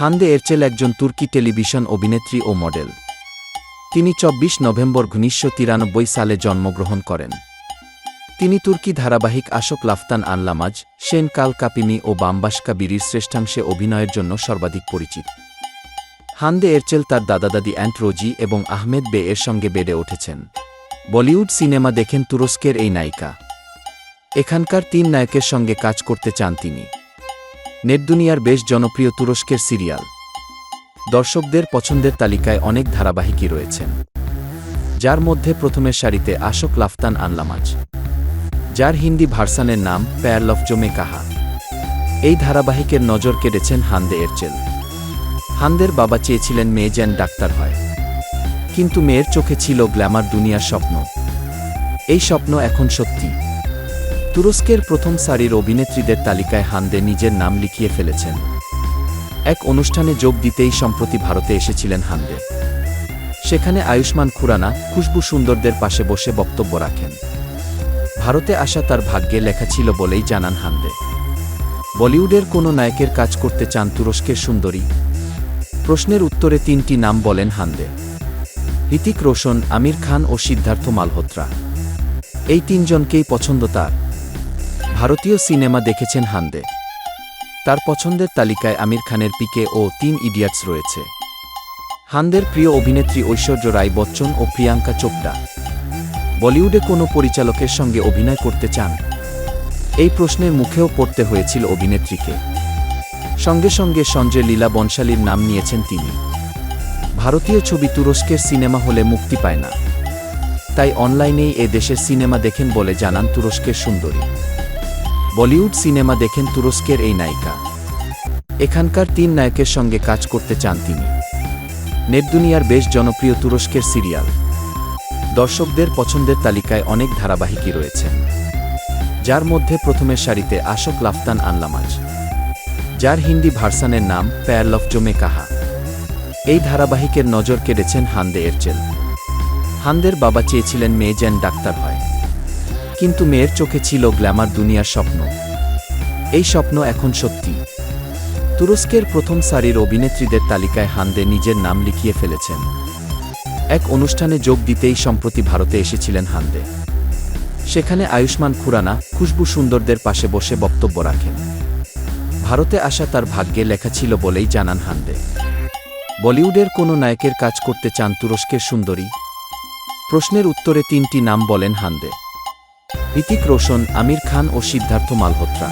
হান্দে এরচেল একজন তুর্কি টেলিভিশন অভিনেত্রী ও মডেল। তিনি চব্বিশ নভেম্বর উনিশশো তিরানব্বই সালে জন্মগ্রহণ করেন। তিনি তুর্কি ধারাবাহিক আশোক লাফতান আনলামাজ সেন কাল কাপিনি ও বাম্বাসকা বিরির শ্রেষ্ঠাংশে অভিনয়ের জন্য সর্বাধিক পরিচিত। হান্দে এরচেল তার দাদাদাদি অ্যান্ট রোজি এবং আহমেদ বে এর সঙ্গে বেড়ে উঠেছেন। বলিউড সিনেমা দেখেন তুরস্কের এই নায়িকা। এখানকার তিন নায়কের সঙ্গে কাজ করতে চান তিনি। নেটদুনিয়ার বেশ জনপ্রিয় তুরস্কের সিরিয়াল। দর্শকদের পছন্দের তালিকায় অনেক ধারাবাহিকই রয়েছেন। যার মধ্যে প্রথমের সারিতে আশোক লাফতান আনলামাজ। যার হিন্দি ভার্সানের নাম প্যারলফ জমে কাহা। এই ধারাবাহিকের নজর কেড়েছেন হান্দে এরচেল। হান্দের বাবা চেয়েছিলেন মেয়ে যেন ডাক্তার হয়। কিন্তু মেয়ের চোখে ছিল গ্ল্যামার দুনিয়ার স্বপ্ন। এই স্বপ্ন এখন সত্যি। তুরস্কের প্রথম সারির অভিনেত্রীদের তালিকায় হান্দে নিজের নাম লিখিয়ে ফেলেছেন। এক অনুষ্ঠানে যোগ দিতেই সম্প্রতি ভারতে এসেছিলেন হান্দে। সেখানে আয়ুষ্মান খুরানা, খুশবু সুন্দরদের পাশে বসে বক্তব্য রাখেন। ভারতে আসা তার ভাগ্যে লেখা ছিল বলেই জানান হান্দে। বলিউডের কোনো নায়কের কাজ করতে চান তুরস্কের সুন্দরী? প্রশ্নের উত্তরে তিনটি নাম বলেন হান্দে। হৃতিক রোশন, আমির খান ও সিদ্ধার্থ মালহোত্রা। এই তিনজনকেই পছন্দ তার। ভারতীয় সিনেমা দেখেছেন হান্দে। তার পছন্দের তালিকায় আমির খানের পিকে ও তিন ইডিয়াটস রয়েছে। হান্দের প্রিয় অভিনেত্রী ঐশ্বর্য রায় বচ্চন ও প্রিয়াঙ্কা চোপড়া। বলিউডে কোনো পরিচালকের সঙ্গে অভিনয় করতে চান? এই প্রশ্নের মুখেও পড়তে হয়েছিল অভিনেত্রীকে। সঙ্গে সঙ্গে সঞ্জয় লীলা বনশালীর নাম নিয়েছেন তিনি। ভারতীয় ছবি তুরস্কের সিনেমা হলে মুক্তি পায় না। তাই অনলাইনেই এ দেশের সিনেমা দেখেন বলে জানান তুরস্কের সুন্দরী। বলিউড সিনেমা দেখেন তুরস্কের এই নায়িকা। এখানকার তিন নায়কের সঙ্গে কাজ করতে চান তিনি। নেটদুনিয়ার বেশ জনপ্রিয় তুরস্কের সিরিয়াল। দর্শকদের পছন্দের তালিকায় অনেক ধারাবাহিকই রয়েছে যার মধ্যে প্রথমের সারিতে আশোক লাফতান আনলামাজ। যার হিন্দি ভার্সানের নাম প্যারলফ জমে কাহা। এই ধারাবাহিকের নজর কেড়েছেন হান্দে এরচেল। হান্দের বাবা চেয়েছিলেন মেয়ে যেন ডাক্তার হয়। কিন্তু মেয়ের চোখে ছিল গ্ল্যামার দুনিয়ার স্বপ্ন। এই স্বপ্ন এখন সত্যি। তুরস্কের প্রথম সারির অভিনেত্রীদের তালিকায় হান্দে নিজের নাম লিখিয়ে ফেলেছেন। এক অনুষ্ঠানে যোগ দিতেই সম্প্রতি ভারতে এসেছিলেন হান্দে। সেখানে আয়ুষ্মান খুরানা খুশবু সুন্দরদের পাশে বসে বক্তব্য রাখেন। ভারতে আসা তার ভাগ্যে লেখা ছিল বলেই জানান হান্দে। বলিউডের কোনো নায়কের কাজ করতে চান তুরস্কের সুন্দরী? প্রশ্নের উত্তরে তিনটি নাম বলেন হান্দে। হৃতিক রোশন আমির খান ও সিদ্ধার্থ মালহোত্রা।